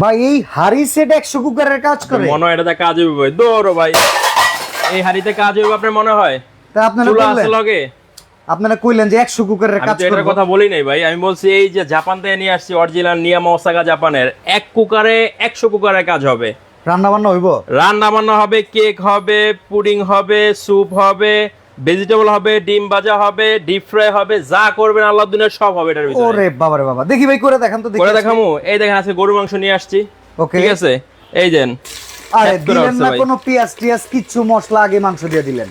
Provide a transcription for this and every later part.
ভাই এই হাড়ি সেট একশো কুকারের কাজ করে। মনে হয় এটাতে কাজ ভাই? দৌড়ো ভাই। এই হাড়িতে কাজ হইবে আপনার মনে হয়? তা আপনারা বললেন লগে? আপনারা কইলেন যে একশো কুকারের কাজ তো এটার কথা বলি নাই ভাই। আমি বলছি এই যে জাপান থেকে নিয়ে আসছি অরিজিনাল নিয়ামা ওসাকা জাপানের এক কুকারে একশো কুকারের কাজ হবে। রান্না বান্না হইব? রান্না বান্না হবে কেক হবে পুডিং হবে স্যুপ হবে ভেজিটেবল হবে ডিম ভাজা হবে ডিপ ফ্রাই হবে যা করবেন আল্লাহ দুনিয়ার সব হবে এটার ভিতরে। ওরে বাবারে বাবা। দেখি ভাই করে দেখান তো দেখি করে দেখামু? এই দেখেন আজকে গরু মাংস নিয়ে আসছি। ওকে। ঠিক আছে? এই দেন। আরে দিলেন না কোনো পেঁয়াজ টিয়াজ কিচ্ছু মশলা আগে মাংস দিয়ে দিলেন।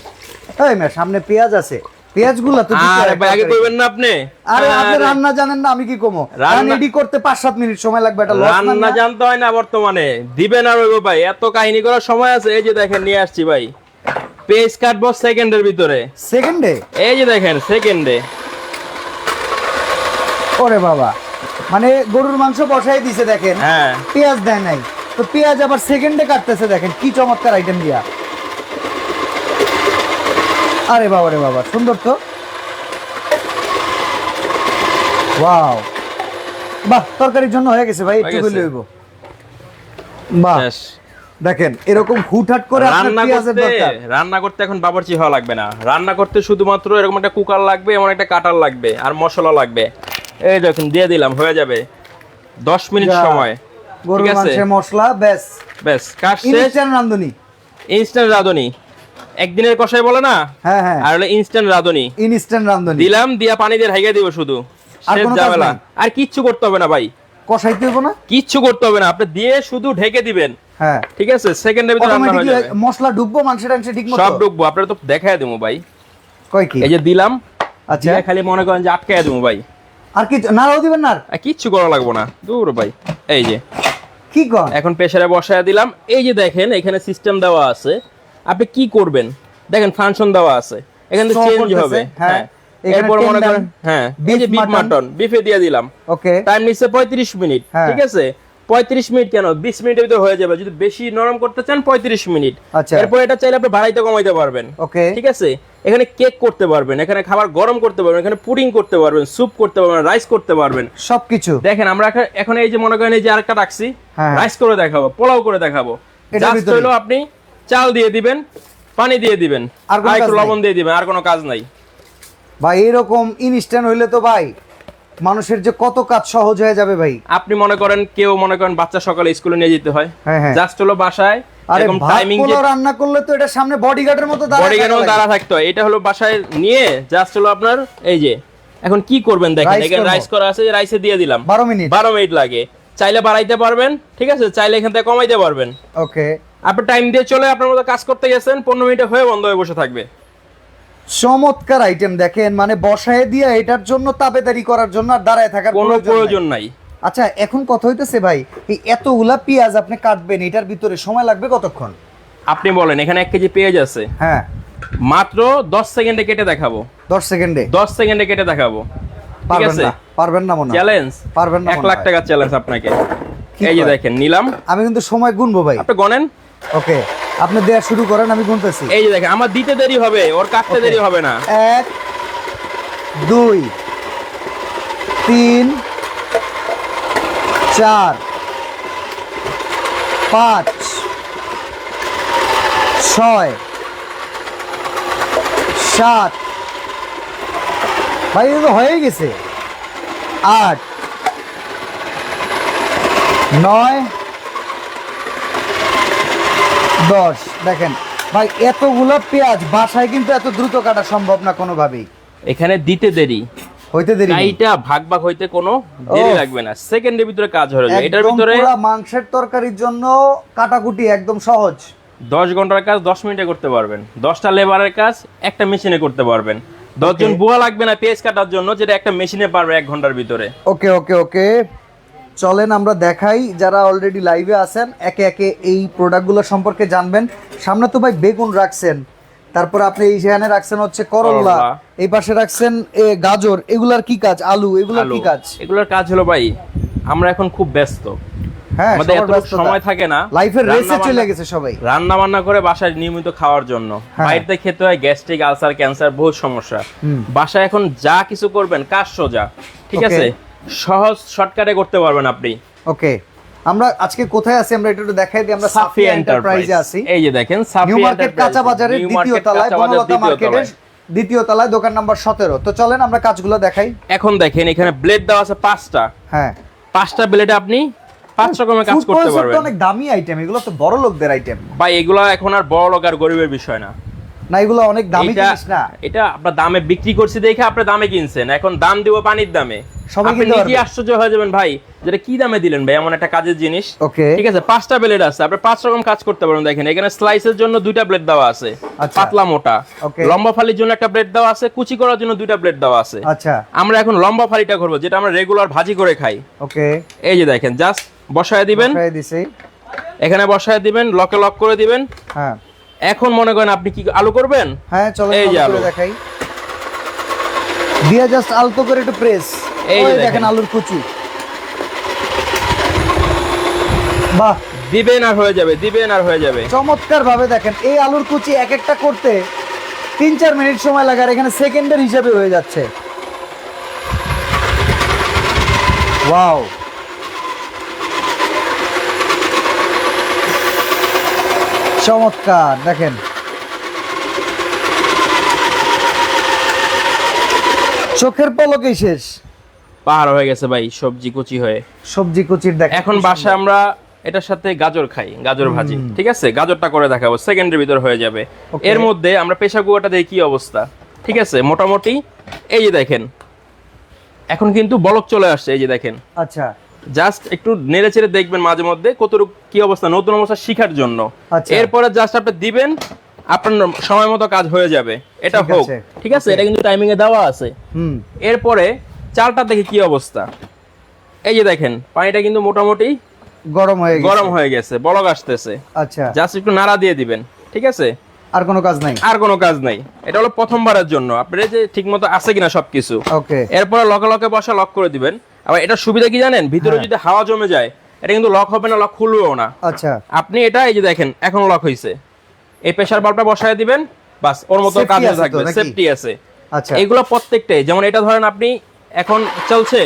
এই মেয়ে সামনে পেঁয়াজ আছে। পেঁয়াজগুলা তো আরে ভাই আগে। কইবেন না আপনি? আরে আপনি রান্না জানেন না আমি কি কমো? রান্না- রেডি করতে পাঁচ সাত মিনিট সময় লাগবে এটা লস রান্না জানতে হয় না বর্তমানে। দিবেন আর ওইগো ভাই এত কাহিনী করার সময় আছে এই যে দেখেন নিয়ে আসছি ভাই। পেজ কাটবো সেকেন্ডের ভিতরে। সেকেন্ডে? এই যে দেখেন সেকেন্ডে। ওরে বাবা। মানে গরুর মাংস বসাই দিছে দেখেন। হ্যাঁ। পেঁয়াজ দেয় নাই। তো পেঁয়াজ আবার সেকেন্ডে কাটতেছে দেখেন কি চমৎকার আইটেম দিয়া। আরে বাবা রে বাবা সুন্দর তো। ওয়াও বাহ তরকারির জন্য হয়ে গেছে ভাই একটু হইব। বাহ। দেখেন এরকম হুটহাট করে রান্না করতে রান্না করতে এখন বাবরচি হওয়া লাগবে না। রান্না করতে শুধুমাত্র এরকম একটা কুকার লাগবে এমন একটা কাটার লাগবে আর মশলা লাগবে। এই দেখুন দিয়ে দিলাম হয়ে যাবে। দশ মিনিট সময়। গরুর ঠিক আছে? মাংসের মশলা ব্যাস। ব্যাস কাজ শেষ। ইনস্ট্যান্ট রান্ধুনি ইনস্ট্যান্ট রাঁধুনি। একদিনের কষাই বলে না? হ্যাঁ হ্যাঁ। আর হলো ইনস্ট্যান্ট রাঁধুনি। ইনস্ট্যান্ট রান্ধুনি দিলাম দিয়া পানি দিয়ে হাইগা দিব শুধু। আর কোনো ঝামেলা। আর কিচ্ছু করতে হবে না ভাই। কষাইতে হইব না? কিচ্ছু করতে হবে না আপনি দিয়ে শুধু ঢেকে দিবেন। হ্যাঁ। ঠিক আছে সেকেন্ডের ভিতরে রান্না হয়ে যাবে। মশলা মাংস টাংস ঠিক মতো সব আপনারা তো দেখায় দেবো ভাই। কয় কি? এই যে দিলাম আচ্ছা। খালি মনে করেন যে আটকায় দেবো ভাই। আর কি নাড়াও দিবেন না আর? কিচ্ছু করা লাগবো না দূর ভাই এই যে। কি কর এখন প্রেসারে বসায় দিলাম এই যে দেখেন এখানে সিস্টেম দেওয়া আছে। আপনি কি করবেন? দেখেন ফাংশন দেওয়া আছে। এখানে চেঞ্জ হবে হ্যাঁ। হ্যাঁ এরপর মনে করেন হ্যাঁ বিফ মাটন বিফে দিয়ে দিলাম। ওকে টাইম নিচ্ছে পঁয়ত্রিশ মিনিট হ্যাঁ। ঠিক আছে? পঁয়ত্রিশ মিনিট কেন? বিশ মিনিটের ভিতরে হয়ে যাবে। যদি বেশি নরম করতে চান পঁয়ত্রিশ মিনিট। আচ্ছা। এরপর এটা চাইলে আপনি বাড়াইতে কমাইতে পারবেন। ওকে ঠিক আছে? এখানে কেক করতে পারবেন এখানে খাবার গরম করতে পারবেন এখানে পুডিং করতে পারবেন স্যুপ করতে পারবেন রাইস করতে পারবেন। সবকিছু। দেখেন আমরা এখন- এই যে মনে করেন এই যে আরেকটা রাখছি হ্যাঁ। রাইস করে দেখাবো পোলাও করে দেখাবো। জাস্ট? হলো আপনি চাল দিয়ে দিবেন পানি দিয়ে দিবেন আর একটু লবণ দিয়ে দিবেন আর কোনো কাজ নাই। ভাই এরকম ইনস্ট্যান্ট হইলে তো ভাই মানুষের যে কত কাজ সহজ হয়ে যাবে ভাই। আপনি মনে করেন কেউ মনে করেন বাচ্চা সকালে স্কুলে নিয়ে যেতে হয় হ্যাঁ, হ্যাঁ। জাস্ট হলো বাসায় আরে টাইমিং যে রান্না করলে তো এটা সামনে বডিগার্ডের মতো দাঁড়া। থাকতে হয়। এটা হলো বাসায় নিয়ে জাস্ট হলো আপনার এই যে এখন কি করবেন দেখেন এখানে রাইস করা আছে রাইসে দিয়ে দিলাম। 12 মিনিট। বারো মিনিট লাগে। চাইলে বাড়াইতে পারবেন ঠিক আছে? চাইলে এখান থেকে কমাইতে পারবেন। ওকে আপনি টাইম দিয়ে চলে আপনার মতো কাজ করতে গেছেন পনেরো মিনিটে হয়ে বন্ধ হয়ে বসে থাকবে। চমৎকার আইটেম দেখেন। মানে বসায় দিয়া এটার জন্য তাবেদারি করার জন্য আর দাঁড়ায় থাকার কোনো প্রয়োজন নাই। আচ্ছা এখন কথা হইতেছে ভাই এই এতগুলা পেঁয়াজ আপনি কাটবেন এটার ভিতরে সময় লাগবে কতক্ষণ? আপনি বলেন এখানে এক কেজি পেঁয়াজ আছে। হ্যাঁ। মাত্র দশ সেকেন্ডে কেটে দেখাবো। দশ সেকেন্ডে? দশ সেকেন্ডে কেটে দেখাবো। ঠিক পারবেন আছে? না পারবেন না মনে চ্যালেঞ্জ পারবেন না এক লাখ। টাকা চ্যালেঞ্জ আপনাকে। এই যে দেখেন নিলাম। আমি কিন্তু সময় গুনবো ভাই। আপনি গনেন। ওকে আপনি দেয়া শুরু করেন আমি গুনতেছি। এই যে দেখেন আমার দিতে দেরি হবে ওর কাটতে দেরি হবে না। এক দুই তিন চার পাঁচ ছয় সাত। ভাই তো হয়ে গেছে। আট নয় দশ দেখেন। ভাই এতগুলো পেঁয়াজ বাসায় কিন্তু এত দ্রুত কাটা সম্ভব না কোনোভাবেই। এখানে দিতে দেরি। হইতে দেরি এইটা ভাগ ভাগ হইতে কোনো দেরি লাগবে না। সেকেন্ডের ভিতরে কাজ হয়ে যাবে। এটার ভিতরে পুরা মাংসের তরকারির জন্য কাটাকুটি একদম সহজ। দশ ঘণ্টার কাজ দশ মিনিটে করতে পারবেন। দশটা লেবারের কাজ একটা মেশিনে করতে পারবেন। দশজন বুয়া লাগবে না পেঁয়াজ কাটার জন্য যেটা একটা মেশিনে পারবে এক ঘণ্টার ভিতরে। ওকে ওকে ওকে। চলেন আমরা দেখাই যারা অলরেডি লাইভে আছেন একে একে এই প্রোডাক্টগুলো সম্পর্কে জানবেন। সামনে তো ভাই বেগুন রাখছেন তারপর আপনি এই সেখানে রাখছেন হচ্ছে করল্লা। এই পাশে রাখছেন এ, গাজর এগুলার কি কাজ? আলু এগুলার কি কাজ? এগুলোর কাজ হলো ভাই আমরা এখন খুব ব্যস্ত। হ্যাঁ আমাদের এত সময় থাকে না। লাইফের রেসে চলে গেছে সবাই। রান্না বান্না করে বাসায় নিয়মিত খাওয়ার জন্য। হ্যাঁ। বাইরে খেতে হয় গ্যাস্ট্রিক আলসার ক্যান্সার বহুত সমস্যা। বাসায় এখন যা কিছু করবেন কাজ সোজা। ঠিক আছে? সহজ শর্টকাটে করতে পারবেন আপনি। ওকে আমরা আজকে কোথায় আছি আমরা একটু একটু দেখাই দিই আমরা সাফি সাফিয়া এন্টারপ্রাইজে আছি। এই যে দেখেন সাফি নিউ মার্কেট কাঁচা বাজারের দ্বিতীয় তলায় বনলতা মার্কেটের দ্বিতীয় তলায় দোকান নাম্বার সতেরো। তো চলেন আমরা কাজগুলো দেখাই। এখন দেখেন এখানে ব্লেড দেওয়া আছে পাঁচটা। হ্যাঁ। পাঁচটা ব্লেডে আপনি পাঁচ রকমের কাজ করতে পারবেন। অনেক দামি আইটেম এগুলো তো বড় লোকদের আইটেম বা এগুলা এখন আর বড় লোক আর গরিবের বিষয় না। না এগুলো অনেক দামি জিনিস না। এটা আপনার দামে বিক্রি করছি দেখে আপনি দামে কিনছেন। এখন দাম দিব পানির দামে। সবাই কিনতে আশ্চর্য হয়ে যাবেন ভাই যেটা কি দামে দিলেন ভাই এমন একটা কাজের জিনিস। ওকে। ঠিক আছে পাঁচটা ব্লেড আছে আপনি পাঁচ রকম কাজ করতে পারেন দেখেন। এখানে স্লাইসের জন্য দুইটা ব্লেড দেওয়া আছে আচ্ছা। পাতলা মোটা। লম্বা ফালির জন্য একটা ব্লেড দেওয়া আছে কুচি করার জন্য দুইটা ব্লেড দেওয়া আছে। আচ্ছা। আমরা এখন লম্বা ফালিটা করব যেটা আমরা রেগুলার ভাজি করে খাই। ওকে। এই যে দেখেন জাস্ট বসায় দিবেন। এখানে বসায় দিবেন লকে লক করে দিবেন। হ্যাঁ। এখন মনে করেন আপনি কি আলু করবেন? হ্যাঁ চলো এই যে আলু। দেখাই। দিয়া জাস্ট আলতো করে একটু প্রেস এই দেখেন। আলুর কুচি। বাহ। দিবেন আর হয়ে যাবে দিবেন আর হয়ে যাবে। চমৎকার ভাবে দেখেন এই আলুর কুচি এক একটা করতে তিন চার মিনিট সময় লাগে আর এখানে সেকেন্ডের হিসাবে হয়ে যাচ্ছে। ওয়াও চমৎকার দেখেন। চোখের পলকেই শেষ। পাহাড় হয়ে গেছে ভাই সবজি কুচি হয়ে। সবজি কুচির দেখ এখন বাসায় আমরা এটার সাথে গাজর খাই গাজর ভাজি ঠিক আছে? গাজরটা করে দেখাবো সেকেন্ডের ভিতর হয়ে যাবে। এর মধ্যে আমরা পেশা কুয়াটা দেখি কি অবস্থা ঠিক আছে? মোটামুটি এই যে দেখেন এখন কিন্তু বলক চলে আসছে এই যে দেখেন। আচ্ছা। জাস্ট একটু নেড়ে চেড়ে দেখবেন মাঝে মধ্যে কতটুকু কি অবস্থা নতুন অবস্থা শিখার জন্য। আচ্ছা। এরপরে জাস্ট আপনি দিবেন আপনার সময় মতো কাজ হয়ে যাবে। এটা হোক। ঠিক আছে এটা কিন্তু টাইমিং এ দেওয়া আছে। হুম। এরপরে চালটা দেখে কি অবস্থা। এই যে দেখেন পানিটা কিন্তু মোটামুটি গরম হয়ে গেছে। গরম হয়ে গেছে বলক আসতেছে। আচ্ছা। জাস্ট একটু নাড়া দিয়ে দিবেন ঠিক আছে? আর কোনো কাজ নাই? আর কোনো কাজ নাই। এটা হলো প্রথমবারের জন্য। আপনার যে ঠিক মতো আছে কিনা সবকিছু। ওকে এরপরে লকে লকে বসা লক করে দিবেন। আবার এটা সুবিধা কি জানেন? ভিতরে হ্যাঁ। যদি হাওয়া জমে যায় এটা কিন্তু লক হবে না লক খুলবেও না। আচ্ছা। আপনি এটা এই যে দেখেন এখন লক হয়েছে এই প্রেসার বাল্বটা বসায় দিবেন বাস ওর মতো কাজ থাকবে সেফটি আছে। আচ্ছা। এগুলো প্রত্যেকটাই যেমন এটা ধরেন আপনি এখন চলছে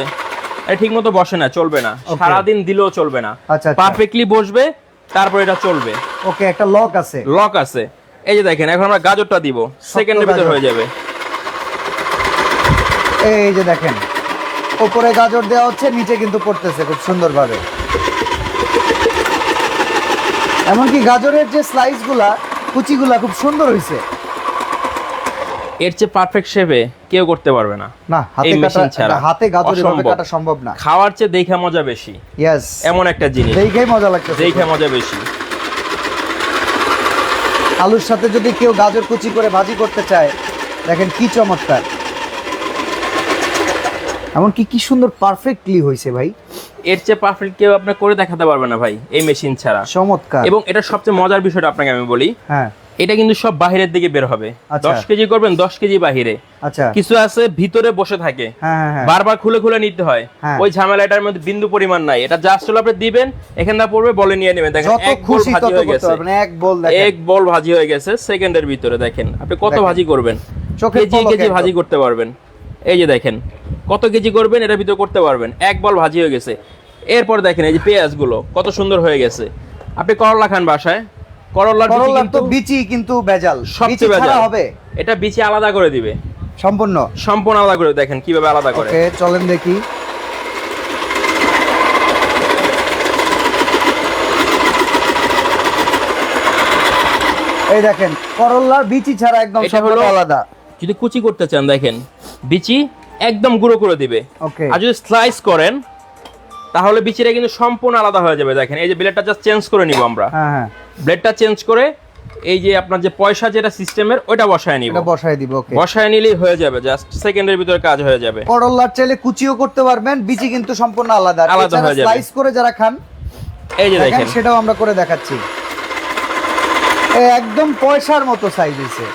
এটা ঠিক মতো বসে না চলবে না. সারাদিন দিলেও চলবে না। আচ্ছা, আচ্ছা। পারফেক্টলি বসবে তারপর এটা চলবে। ওকে একটা লক আছে। লক আছে। এই যে দেখেন এখন আমরা গাজরটা দিব সেকেন্ডের ভিতর হয়ে যাবে। এই যে দেখেন উপরে গাজর দেওয়া হচ্ছে নিচে কিন্তু পড়তেছে খুব সুন্দরভাবে। এমনকি গাজরের যে স্লাইসগুলা কুচিগুলা খুব সুন্দর হয়েছে এর চেয়ে পারফেক্ট শেপে কেউ করতে পারবে না। না হাতে কাটা ছাড়া। হাতে গাজর এভাবে কাটা সম্ভব না। খাওয়ার চেয়ে দেখে মজা বেশি। ইয়েস এমন একটা জিনিস। দেখেই মজা লাগতেছে দেখে মজা বেশি। আলুর সাথে যদি কেউ গাজর কুচি করে ভাজি করতে চায় দেখেন কি চমৎকার। এমনকি কি সুন্দর পারফেক্টলি হয়েছে ভাই। এর চেয়ে পারফেক্ট কেউ আপনার করে দেখাতে পারবে না ভাই এই মেশিন ছাড়া। চমৎকার। এবং এটা সবচেয়ে মজার বিষয়টা আপনাকে আমি বলি হ্যাঁ। এটা কিন্তু সব বাহিরের দিকে বের হবে। আচ্ছা। দশ কেজি করবেন দশ কেজি বাহিরে। আচ্ছা। কিছু আছে ভিতরে বসে থাকে। হ্যাঁ হ্যাঁ হ্যাঁ। বারবার খুলে খুলে নিতে হয়। ওই ঝামেলাটার মধ্যে বিন্দু পরিমাণ নাই। এটা জাস্ট হলো আপনি দিবেন এখান থেকে পড়বে বলে নিয়ে নেবেন। দেখেন এক বল ভাজি হয়ে গেছে। এক বল দেখেন। এক বল ভাজি হয়ে গেছে সেকেন্ডের ভিতরে দেখেন। আপনি কত ভাজি করবেন? কেজি কেজি ভাজি করতে পারবেন। এই যে দেখেন কত কেজি করবেন এটার ভিতরে করতে পারবেন? এক বল ভাজি হয়ে গেছে। এরপর দেখেন এই যে পেঁয়াজগুলো কত সুন্দর হয়ে গেছে। আপনি করলা খান বাসায়। করলার বিচি করলার তো কিন্তু বিচি কিন্তু বেজাল সবচেয়ে হবে। এটা বিচি আলাদা করে দিবে। সম্পূর্ণ। সম্পূর্ণ আলাদা করে দেখেন কীভাবে আলাদা করে। ওকে চলেন দেখি। এই দেখেন করলার বিচি ছাড়া একদম এটা সম্পূর্ণ আলাদা। যদি কুচি করতে চান দেখেন। বিচি একদম গুঁড়ো করে দিবে। আর যদি স্লাইস করেন তাহলে বিচিটা কিন্তু সম্পূর্ণ আলাদা হয়ে যাবে দেখেন। এই যে ব্লেডটা জাস্ট চেঞ্জ করে নিব আমরা। হ্যাঁ হ্যাঁ। ব্লেডটা চেঞ্জ করে এই যে আপনার যে পয়সা যেটা সিস্টেমের ওইটা বসায় নিব। বসাই দিব ওকে বসায় নিলেই হয়ে যাবে জাস্ট সেকেন্ডের ভিতরে কাজ হয়ে যাবে। করলার চাইলে কুচিও করতে পারবেন বিচি কিন্তু সম্পূর্ণ আলাদা। আলাদা হয়ে যাবে। স্লাইস করে যারা খান এই যে দেখেন সেটাও আমরা করে দেখাচ্ছি। একদম পয়সার মতো সাইজ হয়েছে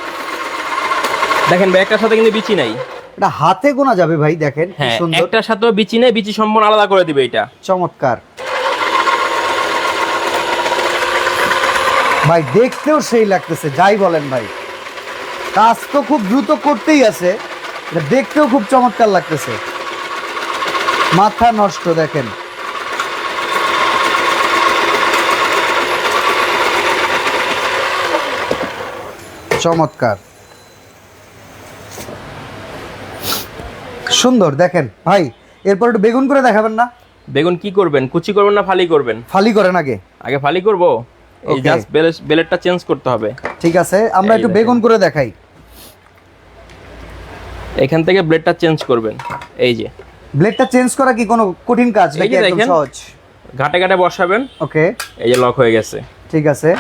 দেখেন ব্যাগটার সাথে কিন্তু বিচি নাই। এটা হাতে গোনা যাবে ভাই দেখেন হ্যাঁ, একটা সাথে বিচি নেই বিচি সম্পূর্ণ আলাদা করে দিবে এটা। চমৎকার। ভাই দেখতেও সেই লাগতেছে যাই বলেন ভাই। কাজ তো খুব দ্রুত করতেই আছে দেখতেও খুব চমৎকার লাগতেছে। মাথা নষ্ট দেখেন। চমৎকার। সুন্দর দেখেন। ভাই এরপর একটু বেগুন করে দেখাবেন না? বেগুন কি করবেন? কুচি করবেন না ফালি করবেন? ফালি করেন আগে। আগে ফালি করব? এই. জাস্ট বেলেটটা চেঞ্জ করতে হবে। ঠিক আছে আমরা একটু বেগুন করে দেখাই। এখান থেকে ব্লেডটা চেঞ্জ করবেন। এই যে। ব্লেডটা চেঞ্জ করা কি কোনো কঠিন কাজ নাকি একদম সহজ? ঘাটে ঘাটে বসাবেন। ওকে এই যে লক হয়ে গেছে। ঠিক আছে।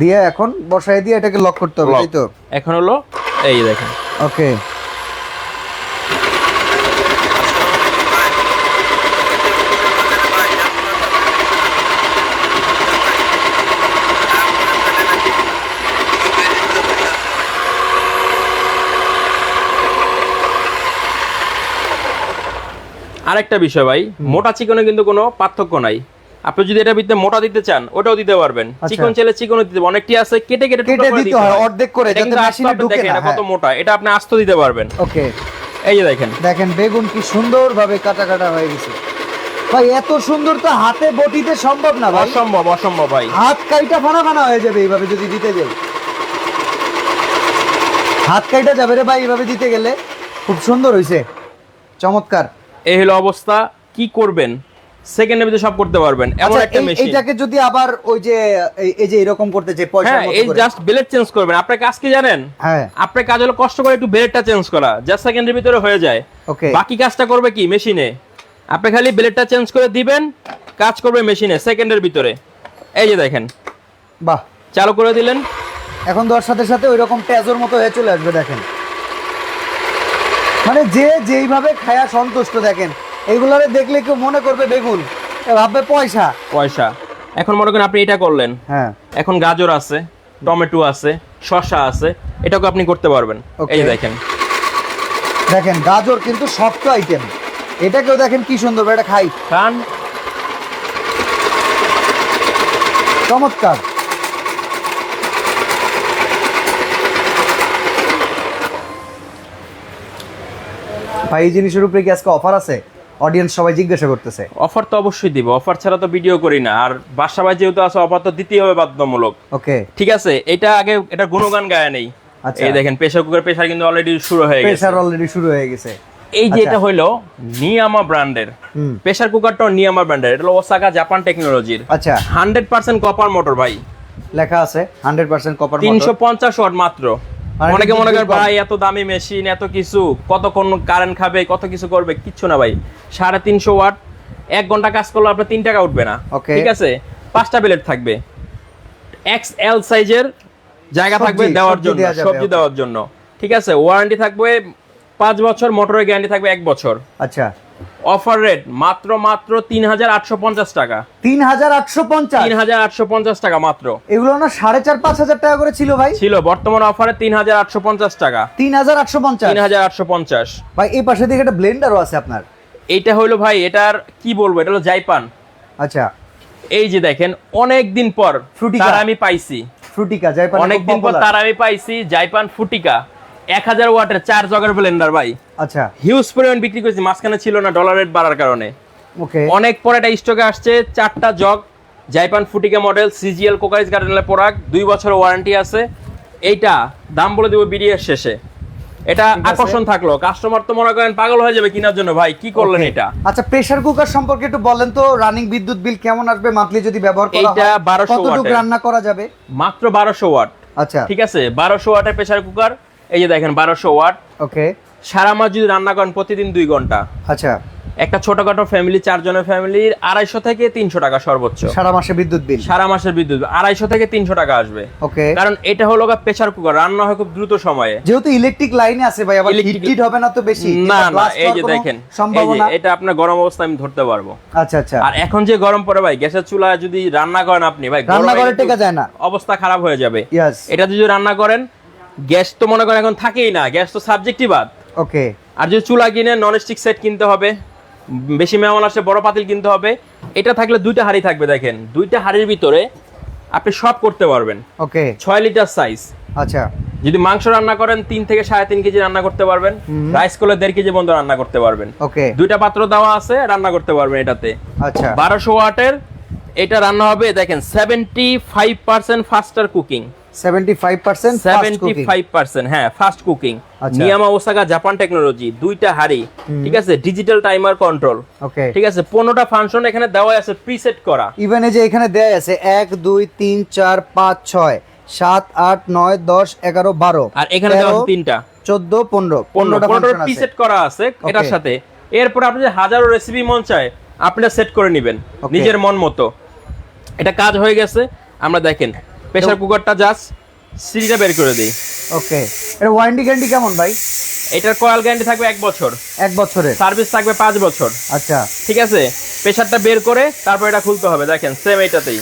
দিয়ে এখন বসাই দিয়ে এটাকে লক করতে হবে তাই তো? এখন হলো এই দেখেন। ওকে আরেকটা বিষয় ভাই মোটা চিকনে কিন্তু কোনো পার্থক্য নাই। আপনি যদি এটা ভিতরে মোটা দিতে চান ওটাও দিতে পারবেন। আচ্ছা। চিকন চাইলে চিকনও দিতে পারবেন। অনেকটি আছে কেটে কেটে কেটে দিতে হয় অর্ধেক করে যাতে মেশিনে ঢুকে না এটা কত হ্যাঁ। মোটা এটা আপনি আস্ত দিতে পারবেন। ওকে। এই যে দেখেন। দেখেন বেগুন কি সুন্দরভাবে কাটা কাটা হয়ে গেছে। ভাই এত সুন্দর তো হাতে বটিতে সম্ভব না ভাই। অসম্ভব অসম্ভব ভাই। হাত কাইটা ফানা ফানা হয়ে যাবে এইভাবে যদি দিতে যাই। হাত কাইটা যাবে রে ভাই এইভাবে দিতে গেলে। খুব সুন্দর হয়েছে চমৎকার। এই হলো অবস্থা কি করবেন? সেকেন্ডের ভিতরে সব করতে পারবেন। এমন আচ্ছা, একটা মেশিন এইটাকে যদি আবার ওই যে এই- যে এরকম করতে চাই পয়সা হ্যাঁ এই জাস্ট ব্লেড চেঞ্জ করবেন। আপনার কাজ কি জানেন? হ্যাঁ। আপনার কাজ হলো কষ্ট করে একটু ব্লেডটা চেঞ্জ করা জাস্ট সেকেন্ডের ভিতরে হয়ে যায়। ওকে বাকি কাজটা করবে কি? মেশিনে আপনি খালি ব্লেডটা চেঞ্জ করে দিবেন কাজ করবে মেশিনে সেকেন্ডের ভিতরে। এই যে দেখেন। বাহ। চালু করে দিলেন। এখন দেওয়ার সাথে সাথে ওই রকম ট্যাজোর মতো হয়ে চলে আসবে দেখেন। মানে যে যেইভাবে খায়া সন্তুষ্ট দেখেন এইগুলারে দেখলে কেউ মনে করবে বেগুন ভাববে পয়সা। পয়সা। এখন মনে করেন আপনি এটা করলেন। হ্যাঁ। এখন গাজর আছে টমেটো আছে শসা আছে এটাকে আপনি করতে পারবেন. এই দেখেন। দেখেন গাজর কিন্তু শক্ত আইটেম। এটাকেও দেখেন কি সুন্দর এটা খাই। খান। চমৎকার। ভাই এই জিনিসের উপরে কি আজকে অফার আছে? অডিয়েন্স সবাই জিজ্ঞাসা করতেছে। অফার তো অবশ্যই দিব। অফার ছাড়া তো ভিডিও করি না। আর বাসা বাই যেহেতু আছে অফার তো দিতেই হবে বাধ্যতামূলক। ওকে ঠিক আছে এটা আগে এটা গুণগান গায়ে নেই। আচ্ছা। এই দেখেন প্রেসার কুকার প্রেসার কিন্তু অলরেডি শুরু হয়ে গেছে। প্রেসার অলরেডি শুরু হয়ে গেছে। এই যে। এটা হইল নিয়ামা ব্র্যান্ডের প্রেসার কুকারটাও নিয়ামা ব্র্যান্ডের এটা হলো ওসাকা জাপান টেকনোলজির আচ্ছা। হান্ড্রেড পার্সেন্ট কপার মোটর ভাই। লেখা আছে হান্ড্রেড পার্সেন্ট কপার তিনশো পঞ্চাশ ওয়াট মাত্র। অনেকে মনে করেন ভাই এত দামি মেশিন এত কিছু কতক্ষণ কারেন্ট খাবে কত কিছু করবে? কিচ্ছু না ভাই। সাড়ে তিনশো ওয়াট এক ঘণ্টা কাজ করলে আপনার তিন টাকা উঠবে না। ঠিক আছে? পাঁচটা প্লেট থাকবে। এক্স এল সাইজের জায়গা থাকবে দেওয়ার জন্য সবজি দেওয়ার জন্য। ঠিক আছে? ওয়ারেন্টি থাকবে পাঁচ বছর মোটরের গ্যারান্টি থাকবে এক বছর। আচ্ছা। অফার রেট মাত্র মাত্র তিন হাজার আটশো পঞ্চাশ টাকা। তিন হাজার আটশো পঞ্চাশ? তিন হাজার আটশো পঞ্চাশ টাকা মাত্র। এগুলো না সাড়ে চার পাঁচ হাজার টাকা করে ছিল ভাই? ছিল বর্তমান অফারে তিন হাজার আটশো পঞ্চাশ টাকা। তিন হাজার আটশো পঞ্চাশ? তিন হাজার আটশো পঞ্চাশ। ভাই এই পাশে দিকে একটা ব্লেন্ডারও আছে আপনার। এইটা হলো ভাই এটার কি বলব এটা হলো জাইপান। আচ্ছা। এই যে দেখেন অনেক দিন পর ফ্রুটিকা। তার আমি পাইছি। ফ্রুটিকা জয়পান অনেক দিন পর তার আমি পাইছি জাইপান ফুটিকা এক হাজার ওয়াটের চার জগের ব্লেন্ডার ভাই। আচ্ছা। হিউজ পরিমাণ বিক্রি করেছি মাঝখানে ছিল না ডলার রেট বাড়ার কারণে। ওকে অনেক পরে এটা স্টকে আসছে চারটা জগ জাইপান ফুটিকা মডেল সিজিএল কোকারিজ গার্ডেনের প্রোডাক্ট দুই বছর ওয়ারেন্টি আছে। এইটা দাম বলে দেবো বিডিএর শেষে। এটা আকর্ষণ থাকল কাস্টমার তো মনে করেন পাগল হয়ে যাবে কেনার জন্য ভাই কি করলেন এটা? আচ্ছা প্রেসার কুকার সম্পর্কে একটু বলেন তো রানিং বিদ্যুৎ বিল কেমন আসবে মান্থলি যদি ব্যবহার করা হয়? 1200 কতটুকু ওয়াটের। রান্না করা যাবে? মাত্র বারোশো ওয়াট আচ্ছা। ঠিক আছে বারোশো ওয়াটের প্রেসার কুকার এই যে দেখেন বারোশো ওয়াট। ওকে। সারা মাস যদি রান্না করেন প্রতিদিন দুই ঘণ্টা। আচ্ছা। একটা ছোটখাটো ফ্যামিলি চারজনের ফ্যামিলির আড়াইশো থেকে তিনশো টাকা সর্বোচ্চ। সারা মাসে বিদ্যুৎ বিল? সারা মাসের বিদ্যুৎ আড়াইশো থেকে তিনশো টাকা আসবে। ওকে। কারণ এটা হলো প্রেসার কুকার রান্না হয় খুব দ্রুত সময়ে। যেহেতু ইলেকট্রিক লাইনে আছে ভাই আবার হিট হবে না তো বেশি। না না এই যে দেখেন সম্ভাবনা? এটা আপনার গরম অবস্থা আমি ধরতে পারব। আচ্ছা আচ্ছা। আর এখন যে গরম পড়ে ভাই গ্যাসের চুলায় যদি রান্না করেন আপনি ভাই রান্না করে টেকা যায় না। অবস্থা খারাপ হয়ে যাবে। ইয়াস এটা যদি রান্না করেন গ্যাস তো মনে করেন এখন থাকেই না গ্যাস তো সাবজেক্টই বাদ। ওকে আর যদি চুলা কিনে নন স্টিক সেট কিনতে হবে বেশি মেহমান আসে বড় পাতিল কিনতে হবে এটা থাকলে দুইটা হাড়ি থাকবে দেখেন। দুইটা হাড়ির ভিতরে আপনি সব করতে পারবেন। ওকে ছয় লিটার সাইজ আচ্ছা। যদি মাংস রান্না করেন তিন থেকে সাড়ে তিন কেজি রান্না করতে পারবেন। রাইস করলে দেড় কেজি পর্যন্ত রান্না করতে পারবেন। ওকে দুইটা পাত্র দেওয়া আছে রান্না করতে পারবেন এটাতে। আচ্ছা। বারোশো ওয়াটের এটা রান্না হবে দেখেন seventy five percent faster cooking seventy five percent seventy five percent হ্যাঁ ফাস্ট কুকিং। আচ্ছা। নিয়ামা ওসাকা জাপান টেকনোলজি দুইটা হাড়ি ঠিক আছে? Digital timer control okay. ঠিক আছে? পনেরোটা ফাংশন এখানে দেওয়া আছে প্রিসেট করা। ইভেন এই যে এখানে দেয়া আছে এক দুই তিন চার পাঁচ ছয় সাত আট নয় দশ এগারো বারো আর এখানে দেওয়া আছে তিনটা। ফাংশন আছে। প্রিসেট করা আছে এটার সাথে। এরপর আপনি যে হাজারো রেসিপি মন চায় আপনি সেট করে নেবেন নিজের মন মতো। এটা কাজ হয়ে গেছে আমরা দেখেন। প্রেসার কুকারটা জাস্ট সিরিটা বের করে দিই। ওকে। এটা ওয়ারেন্টি গ্যারান্টি কেমন ভাই? এটার কয়েল গ্যারান্টি থাকবে এক বছর। এক বছরের? সার্ভিস থাকবে পাঁচ বছর। আচ্ছা। ঠিক আছে? প্রেসারটা বের করে তারপর এটা খুলতে হবে। দেখেন সেম এটাতেই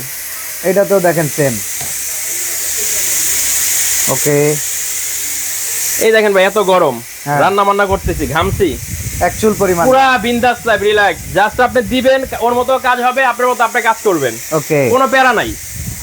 এটা তো দেখেন সেম ওকে। এই দেখেন ভাই এত গরম। হ্যাঁ। রান্না বান্না করতেছি ঘামছি। অ্যাকচুয়াল পরিমাণ। পুরা বিন্দাস লাইফ রিল্যাক্স জাস্ট আপনি দিবেন ওর মতো কাজ হবে আপনার মতো আপনি কাজ করবেন। ওকে। কোনো প্যারা নাই।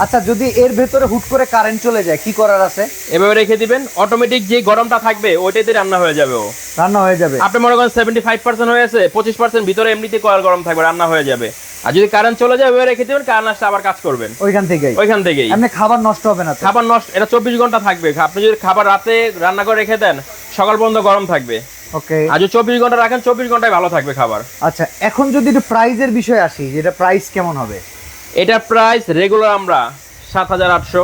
আচ্ছা যদি এর ভেতরে হুট করে কারেন্ট চলে যায় কি করার আছে? এভাবে রেখে দিবেন অটোমেটিক যে গরমটা থাকবে ওইটাতে রান্না হয়ে যাবে ও। রান্না হয়ে যাবে। আপনি মনে করেন সেভেন্টি ফাইভ পার্সেন্ট হয়েছে পঁচিশ পার্সেন্ট ভিতরে এমনিতে কয়েল গরম থাকবে রান্না হয়ে যাবে। আর যদি কারেন্ট চলে যায় ওইভাবে রেখে দিবেন কারেন্ট আসলে আবার কাজ করবেন। ওইখান থেকেই। ওইখান থেকেই। আপনি খাবার নষ্ট হবে না খাবার নষ্ট এটা চব্বিশ ঘণ্টা থাকবে। আপনি যদি খাবার রাতে রান্না করে রেখে দেন সকাল পর্যন্ত গরম থাকবে। ওকে। আজ চব্বিশ ঘণ্টা রাখেন চব্বিশ ঘন্টায় ভালো থাকবে খাবার। আচ্ছা এখন যদি একটু প্রাইজের বিষয় আসি যেটা প্রাইস কেমন হবে? এটার প্রাইস রেগুলার আমরা সাত হাজার আটশো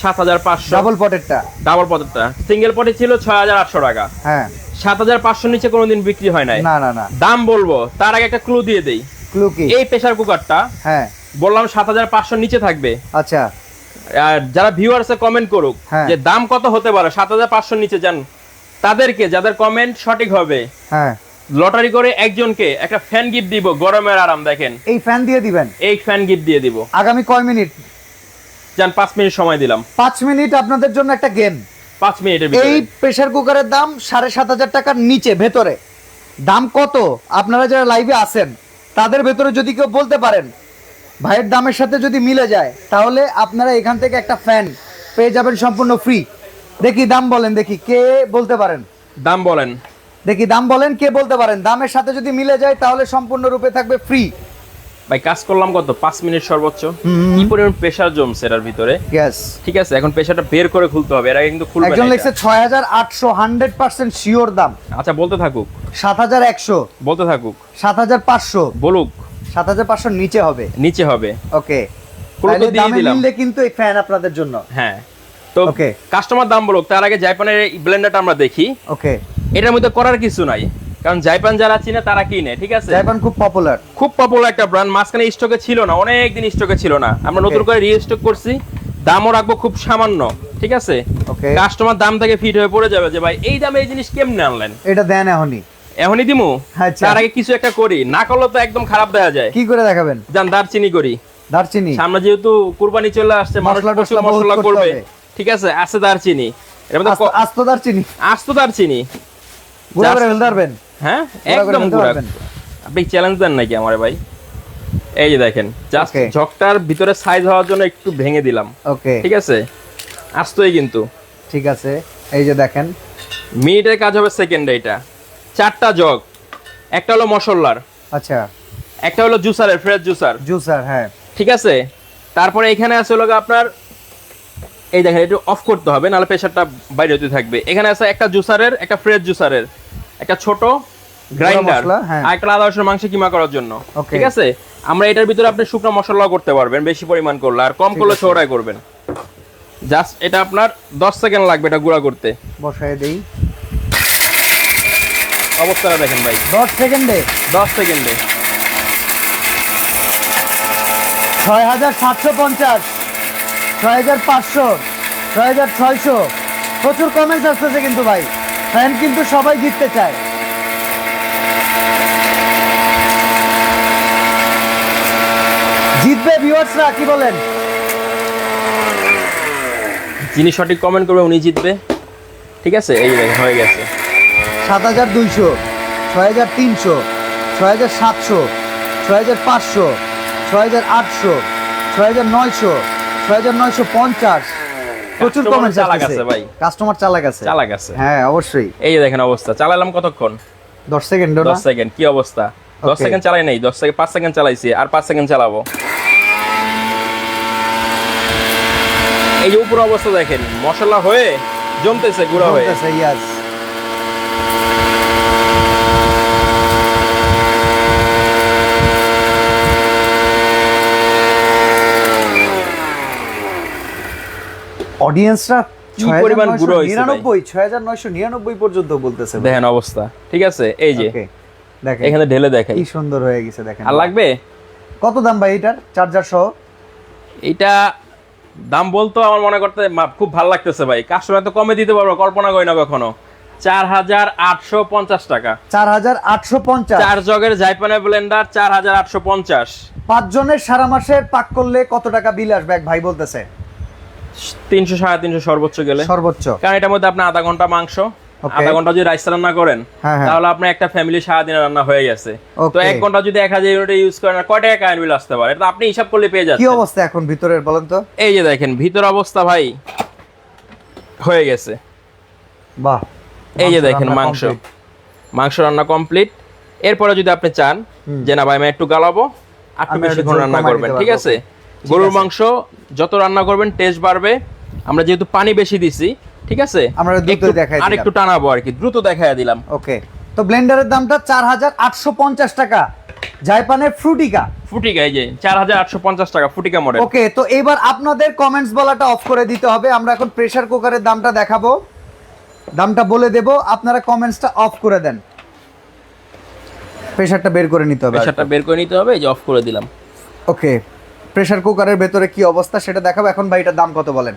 সাত হাজার পাঁচশো। ডাবল পটেরটা ডাবল পটেরটা সিঙ্গেল পটে ছিল ছয় হাজার আটশো টাকা। হ্যাঁ। সাত হাজার পাঁচশোর নিচে কোনোদিন বিক্রি হয় নাই। না না না। দাম বলব তার আগে একটা ক্লু দিয়ে দেই। ক্লু কি? এই প্রেসার কুকারটা হ্যাঁ। বললাম সাত হাজার পাঁচশোর নিচে থাকবে। আচ্ছা। আর যারা ভিউয়ার্সে কমেন্ট করুক হ্যাঁ। যে দাম কত হতে পারে সাত হাজার পাঁচশোর নিচে যান তাদেরকে যাদের কমেন্ট সঠিক হবে হ্যাঁ। লটারি করে একজনকে একটা ফ্যান গিফট দিব গরমের আরাম দেখেন। এই ফ্যান দিয়ে দিবেন? এই ফ্যান গিফট দিয়ে দিব। আগামী কয় মিনিট? যান পাঁচ মিনিট সময় দিলাম। পাঁচ মিনিট আপনাদের জন্য একটা গেম পাঁচ মিনিটের এই প্রেসার কুকারের দাম সাড়ে সাত হাজার টাকার নিচে ভেতরে। দাম কত? আপনারা যারা লাইভে আছেন তাদের ভেতরে যদি কেউ বলতে পারেন ভাইয়ের দামের সাথে যদি মিলে যায় তাহলে আপনারা এখান থেকে একটা ফ্যান পেয়ে যাবেন সম্পূর্ণ ফ্রি দেখি দাম বলেন দেখি কে বলতে পারেন? দাম বলেন। দেখি দাম বলেন কে বলতে পারেন? দামের সাথে যদি মিলে যায় তাহলে সম্পূর্ণ রূপে থাকবে ফ্রি ভাই কাজ করলাম কত? পাঁচ মিনিট সর্বোচ্চ। কি পরিমাণ প্রেসার জমছে এটার ভিতরে? ঠিক আছে এখন প্রেসারটা বের করে খুলতে হবে। এর আগে কিন্তু খুলবে একজন লিখছে। ছয় হাজার আটশো হান্ড্রেড পার্সেন্ট শিওর দাম। আচ্ছা বলতে থাকুক। সাত হাজার একশো। বলতে থাকুক। সাত হাজার পাঁচশো। বলুক। সাত হাজার পাঁচশোর নিচে হবে। নিচে হবে। ওকে। মিললে কিন্তু এই ফ্যান আপনাদের জন্য। হ্যাঁ। তো. কাস্টমার দাম বলুক। তার আগে জাপানের এই ব্লেন্ডারটা আমরা দেখি। ওকে। এটার মধ্যে করার কিছু নাই। কারণ জাপান যারা চিনে তারা কিনে ঠিক আছে? জাপান খুব পপুলার খুব পপুলার একটা ব্র্যান্ড মাঝখানে স্টকে ছিল না অনেক দিন স্টকে ছিল না। আমরা নতুন করে রিস্টক করছি। দামও রাখব খুব সামান্য ঠিক আছে. কাস্টমার দাম থেকে ফিট হয়ে পড়ে যাবে যে ভাই এই দামে এই জিনিস কেমনে আনলেন? এটা দেন এখনই। এখনই দিমু? আচ্ছা। তার আগে কিছু একটা করি। না করলে তো একদম খারাপ দেওয়া যায়। কি করে দেখাবেন? যান দারচিনি করি। দারচিনি? সামনে যেহেতু কুরবানি চলে আসছে মশলা মশলা করবে। ঠিক আছে আছে দারচিনি। এর মধ্যে আস্ত- আস্ত দারচিনি। আস্ত দারচিনি। ফেলতে পারবেন। হ্যাঁ? একদম ফেলতে আপনি চ্যালেঞ্জ দেন নাকি আমারে ভাই? এই যে দেখেন জাস্ট ঝকটার ভিতরে সাইজ হওয়ার জন্য একটু ভেঙে দিলাম। ওকে ঠিক আছে? আস্তই কিন্তু। ঠিক আছে। এই যে দেখেন। মিনিটের কাজ হবে সেকেন্ডে এটা চারটা জগ। একটা হলো মশলার। আচ্ছা। একটা হলো জুসারের ফ্রেশ জুসার জুসার হ্যাঁ। ঠিক আছে? তারপরে এখানে আছে হলো আপনার এই দেখেন একটু অফ করতে হবে নাহলে প্রেশারটা বাইরে হতে থাকবে। এখানে আছে একটা জুসারের একটা ফ্রেশ জুসারের একটা ছোট গ্রাইন্ডার হ্যাঁ। আর একটা আদা রসুন মাংস কিমা করার জন্য। ঠিক আছে? আমরা এটার ভিতরে আপনি শুকনো মশলা করতে পারবেন বেশি পরিমাণ করলে আর কম করলে ছোড়াই করবেন। জাস্ট এটা আপনার 10 সেকেন্ড লাগবে এটা গুঁড়া করতে। বসায় দেই। অবস্থাটা দেখেন ভাই। দশ সেকেন্ডে? 10 সেকেন্ডে। ছয় হাজার সাতশো পঞ্চাশ ছয় হাজার পাঁচশো ছয় হাজার ছয়শো। প্রচুর কমেন্টস আসতেছে কিন্তু ভাই। ফ্যান কিন্তু সবাই জিততে চায়। জিতবে ভিউয়ার্সরা কি বলেন? যিনি সঠিক কমেন্ট করবে উনি জিতবে। ঠিক আছে? এই দেখেন হয়ে গেছে। সাত হাজার দুইশো ছয় হাজার তিনশো ছয় হাজার সাতশো ছয় হাজার পাঁচশো ছয় হাজার আটশো ছয় হাজার নয়শো ছয় হাজার নয়শো পঞ্চাশ প্রচুর কমেন্ট চালাক আছে ভাই। কাস্টমার চালাক আছে। চালাক আছে। হ্যাঁ অবশ্যই। এই যে দেখেন অবস্থা চালালাম কতক্ষণ? দশ সেকেন্ড দশ সেকেন্ড কি অবস্থা? দশ Okay. সেকেন্ড চালাই নাই দশ সেকেন্ড 5 সেকেন্ড চালাইছি আর 5 সেকেন্ড চালাবো। এই যে উপর অবস্থা দেখেন মশলা হয়ে জমতেছে গুঁড়া হয়ে। জমতেছে yes. অডিয়েন্সরা কি পরিমাণ গুঁড়ো হয়েছে ভাই? নিরানব্বই ছয় হাজার নয়শো নিরানব্বই পর্যন্ত বলতেছে দেখেন অবস্থা। ঠিক আছে? এই যে। দেখেন। এখানে ঢেলে দেখাই কি সুন্দর হয়ে গেছে দেখেন। আর লাগবে? কত দাম ভাই এটার? চার্জার সহ? এটা দাম বলতো আমার মনে করতে খুব ভালো লাগতেছে ভাই। কাস্টমার তো কমে দিতে পারব কল্পনা করি না কখনো। চার হাজার আটশো পঞ্চাশ টাকা। চার হাজার আটশো পঞ্চাশ। চার জগের জাইপানে ব্লেন্ডার চার হাজার আটশো পঞ্চাশ। পাঁচ জনের সারা মাসে পাক করলে কত টাকা বিল আসবে? এক ভাই বলতেছে। তিনশো সাড়ে তিনশো সর্বোচ্চ গেলে। সর্বোচ্চ। কারণ এটার মধ্যে আপনি আধা ঘণ্টা মাংস আধা ঘণ্টা যদি রাইস রান্না করেন হ্যাঁ, হ্যাঁ। তাহলে আপনার একটা ফ্যামিলি সারাদিনে রান্না হয়ে গেছে। তো এক ঘণ্টা যদি এক হাজার ইউনিট ইউজ করেন কয় টাকা কারেন্ট বিল আসতে পারে? এটা আপনি হিসাব করলে পেয়ে কি অবস্থা এখন ভিতরের বলেন তো? এই যে দেখেন ভিতর অবস্থা ভাই হয়ে গেছে। বাহ এই যে দেখেন মাংস। মাংস রান্না কমপ্লিট এরপরে যদি আপনি চান যে না ভাই আমি একটু গালাবো একটু বেশিক্ষণ রান্না করবেন ঠিক আছে। গরুর মাংস যত রান্না করবেন টেস্ট বাড়বে। আমরা যেহেতু পানি বেশি দিছি ঠিক আছে? আমরা একটু- দেখাই আর একটু টানাবো আর কি দ্রুত দেখাই দিলাম। ওকে তো ব্লেন্ডারের দামটা চার হাজার আটশো পঞ্চাশ টাকা। জাইপানের ফ্রুটিকা। ফুটিকা এই যে চার হাজার আটশো পঞ্চাশ টাকা ফুটিকা মডেল ওকে তো এবার আপনাদের কমেন্টস বলাটা অফ করে দিতে হবে। আমরা এখন প্রেসার কুকারের দামটা দেখাবো। দামটা বলে দেব আপনারা কমেন্টসটা অফ করে দেন। প্রেসারটা বের করে নিতে হবে প্রেশারটা বের করে নিতে হবে এই যে অফ করে দিলাম। ওকে প্রেসার কুকারের ভেতরে কি অবস্থা সেটা দেখাবো। এখন ভাই এটার দাম কত বলেন?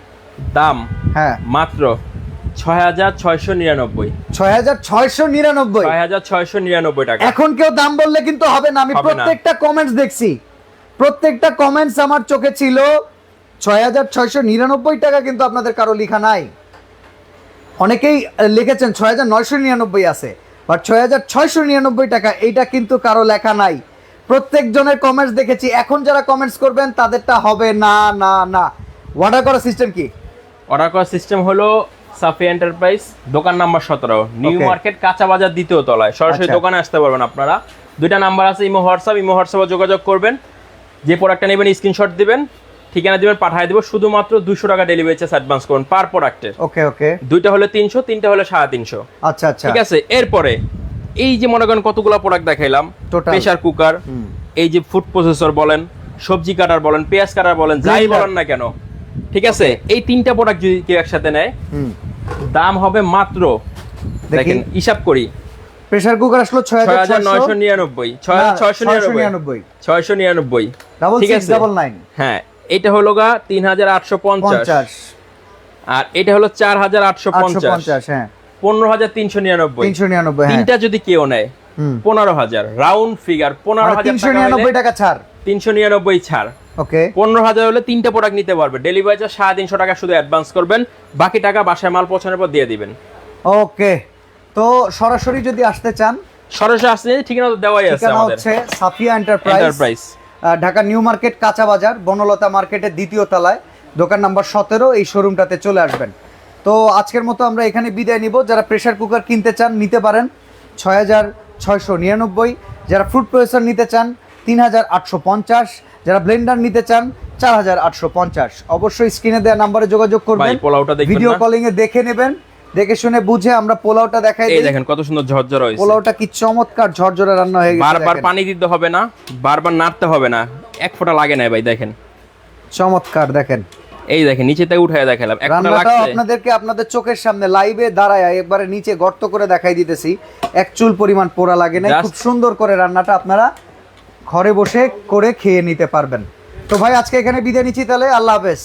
দাম? হ্যাঁ। মাত্র ছয় হাজার ছয়শো নিরানব্বই। ছয় হাজার ছয়শো নিরানব্বই? ছয় হাজার ছয়শো নিরানব্বই টাকা। এখন কেউ দাম বললে কিন্তু হবে না আমি প্রত্যেকটা কমেন্টস দেখছি। প্রত্যেকটা কমেন্টস আমার চোখে ছিল ছয় হাজার ছয়শো নিরানব্বই টাকা কিন্তু আপনাদের কারও লেখা নাই। অনেকেই লিখেছেন ছয় হাজার নয়শো নিরানব্বই আছে বাট ছয় হাজার ছয়শো নিরানব্বই টাকা এইটা কিন্তু কারও লেখা নাই। প্রত্যেক জনের কমেন্টস দেখেছি। এখন যারা কমেন্টস করবেন তাদেরটা হবে না না না। অর্ডার করার সিস্টেম কি? অর্ডার করার সিস্টেম হলো সাফি এন্টারপ্রাইজ দোকান নাম্বার সতেরো। নিউ মার্কেট কাঁচা বাজার দ্বিতীয় তলায়। সরাসরি আচ্ছা। দোকানে আসতে পারবেন আপনারা। দুইটা নাম্বার আছে ইমো হোয়াটসঅ্যাপ। ইমো হোয়াটসঅ্যাপে যোগাযোগ করবেন। যে প্রোডাক্টটা নেবেন স্ক্রিনশট দিবেন। ঠিকানা দিবেন পাঠিয়ে দেবো। শুধুমাত্র দুশো টাকা ডেলিভারি চার্জ অ্যাডভান্স করুন পার প্রোডাক্টের ওকে ওকে দুইটা হলে তিনশো তিনটা হলে সাড়ে তিনশো। আচ্ছা আচ্ছা। ঠিক আছে? এরপরে এই যে মনে করেন কতগুলো প্রোডাক্ট দেখাইলাম। প্রেসার কুকার এই যে ফুড প্রসেসর বলেন সবজি কাটার বলেন পেঁয়াজ কাটার বলেন যাই বলেন না কেন ঠিক আছে? এই তিনটা প্রোডাক্ট যদি কেউ একসাথে নেয় দাম হবে মাত্র দেখেন হিসাব করি। প্রেসার কুকার আসলো ছয় হাজার নয়শো নিরানব্বই ছয় ছয়শো নিরানব্বই। ছয়শো নিরানব্বই। ঠিক আছে? ডাবল নাইন হ্যাঁ এটা হলো গা তিন হাজার আটশো পঞ্চাশ। আর এটা হলো চার হাজার আটশো পঞ্চাশ হ্যাঁ। পনেরো হাজার তিনশো নিরানব্বই। তিনশো নিরানব্বই হ্যাঁ। তিনটা যদি কেউ নেয় পনেরো হাজার। রাউন্ড ফিগার পনেরো হাজার তিনশো নিরানব্বই টাকা ছাড়। তিনশো নিরানব্বই ছাড়। ওকে। পনেরো হাজার হলে তিনটা প্রোডাক্ট নিতে পারবে। ডেলিভারি চার্জ সাড়ে তিনশো টাকা শুধু অ্যাডভান্স করবেন। বাকি টাকা বাসায় মাল পৌঁছানোর পর দিয়ে দিবেন। ওকে। তো সরাসরি যদি আসতে চান সরাসরি আসতে ঠিকানা তো দেওয়াই আছে আমাদের। হচ্ছে Safia enterprise enterprise Dhaka new market কাঁচা বাজার বনলতা মার্কেটের দ্বিতীয় তলায়। দোকান নাম্বার সতেরো এই শোরুমটাতে চলে আসবেন। তো আজকের মতো আমরা এখানে বিদায় নিব। যারা প্রেসার কুকার কিনতে চান নিতে পারেন। ছয় হাজার ছয়শো নিরানব্বই। যারা ফুড প্রসেসর নিতে চান তিন হাজার আটশো পঞ্চাশ। যারা ব্লেন্ডার নিতে চান চার হাজার আটশো পঞ্চাশ। অবশ্যই স্ক্রিনে দেওয়া নাম্বারে যোগাযোগ করবেন। ভিডিও? কলিং এ দেখে নেবেন। দেখে শুনে বুঝে আমরা পোলাওটা দেখাই দিই। দেখেন কত সুন্দর ঝরঝরা হয়েছে। পোলাওটা কি চমৎকার ঝরঝরা রান্না হয়ে গেছে বারবার পানি দিতে হবে না বারবার নাড়তে হবে না। এক ফোঁটা লাগে না ভাই দেখেন। চমৎকার দেখেন। এই দেখেন নিচে থেকে উঠায় দেখালাম। এক ফোঁটা রান্নাটাও লাগছে। আপনাদেরকে আপনাদের চোখের সামনে লাইভে দাঁড়ায় একবারে নিচে গর্ত করে দেখাই দিতেছি। এক চুল পরিমাণ পোড়া লাগে না খুব সুন্দর করে রান্নাটা আপনারা ঘরে বসে করে খেয়ে নিতে পারবেন। তো ভাই আজকে এখানে বিদায় নিচ্ছি তাহলে। আল্লাহ হাফেজ।